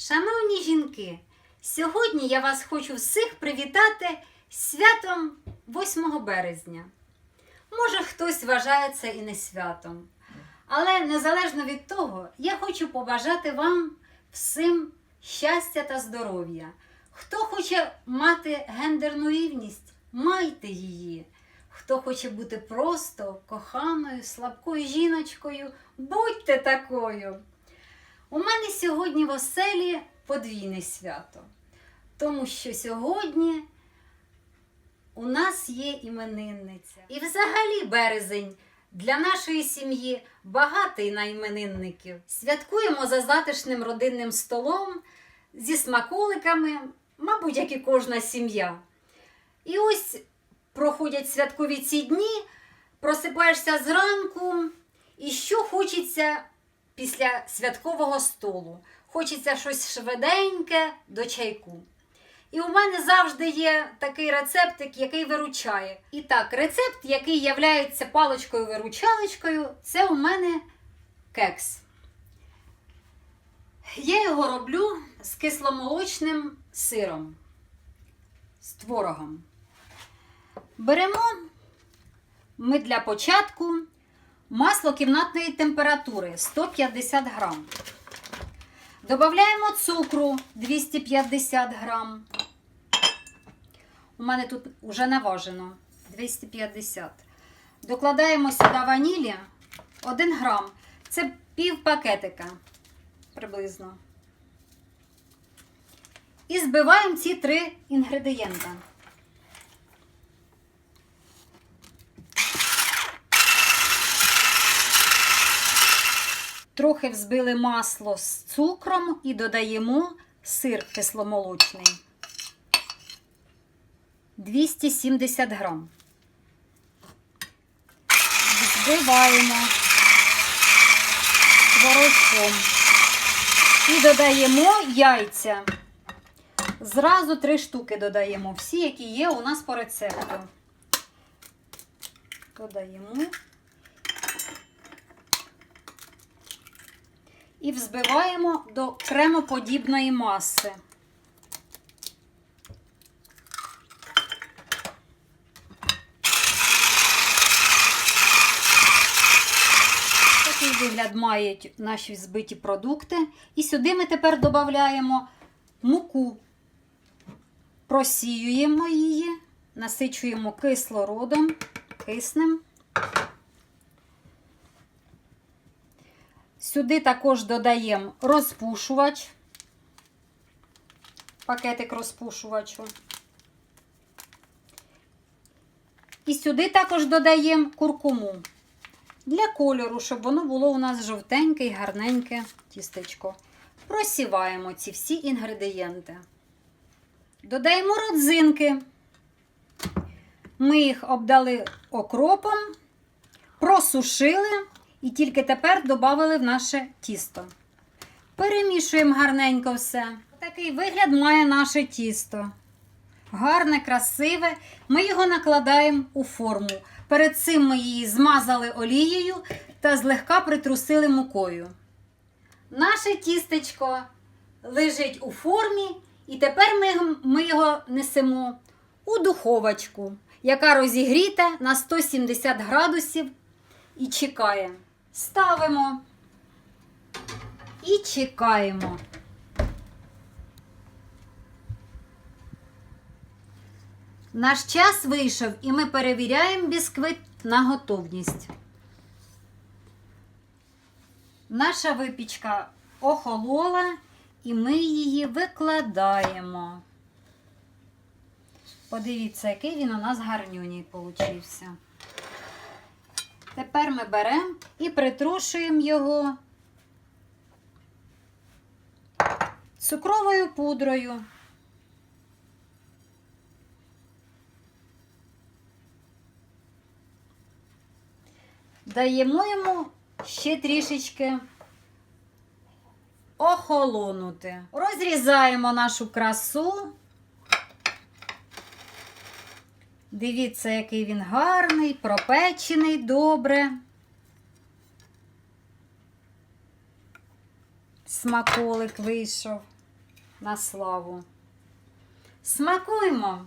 Шановні жінки, сьогодні я вас хочу всіх привітати святом 8 березня. Може, хтось вважає це і не святом. Але незалежно від того, я хочу побажати вам всім щастя та здоров'я. Хто хоче мати гендерну рівність, майте її. Хто хоче бути просто коханою, слабкою жіночкою, будьте такою. У мене сьогодні в оселі подвійне свято, тому що сьогодні у нас є іменинниця. І взагалі березень для нашої сім'ї багатий на іменинників. Святкуємо за затишним родинним столом зі смаколиками, мабуть, як і кожна сім'я. І ось проходять святкові ці дні, просипаєшся зранку, і що хочеться після святкового столу. Хочеться щось швиденьке до чайку. І у мене завжди є такий рецептик, який виручає. І так, рецепт, який являється паличкою-виручалочкою, це у мене кекс. Я його роблю з кисломолочним сиром, з творогом. Беремо ми для початку масло кімнатної температури 150 грам. Додаємо цукру 250 грам. У мене тут вже наважено 250. Докладаємо сюди ванілі 1 грам. Це пів пакетика приблизно. І збиваємо ці три інгредієнта. Трохи взбили масло з цукром і додаємо сир кисломолочний. 270 грам. Взбиваємо творожком. І додаємо яйця. Зразу три штуки додаємо. Всі, які є у нас по рецепту. Додаємо. І взбиваємо до кремоподібної маси. Такий вигляд мають наші збиті продукти. І сюди ми тепер додаємо муку. Просіюємо її, насичуємо кислородом, киснем. Сюди також додаємо розпушувач, пакетик розпушувачу. І сюди також додаємо куркуму для кольору, щоб воно було у нас жовтеньке і гарненьке тістечко. Просіваємо ці всі інгредієнти. Додаємо родзинки. Ми їх обдали окропом, просушили. І тільки тепер додали в наше тісто. Перемішуємо гарненько все. Такий вигляд має наше тісто. Гарне, красиве. Ми його накладаємо у форму. Перед цим ми її змазали олією та злегка притрусили мукою. Наше тістечко лежить у формі, і тепер ми, ми його несемо у духовочку, яка розігріта на 170 градусів і чекає. Ставимо і чекаємо. Наш час вийшов і ми перевіряємо бісквит на готовність. Наша випічка охолола і ми її викладаємо. Подивіться, який він у нас гарнюній получився. Тепер ми беремо і притрушуємо його цукровою пудрою. Даємо йому ще трішечки охолонути. Розрізаємо нашу красу. Дивіться, який він гарний, пропечений добре. Смаколик вийшов. на славу. Смакуймо!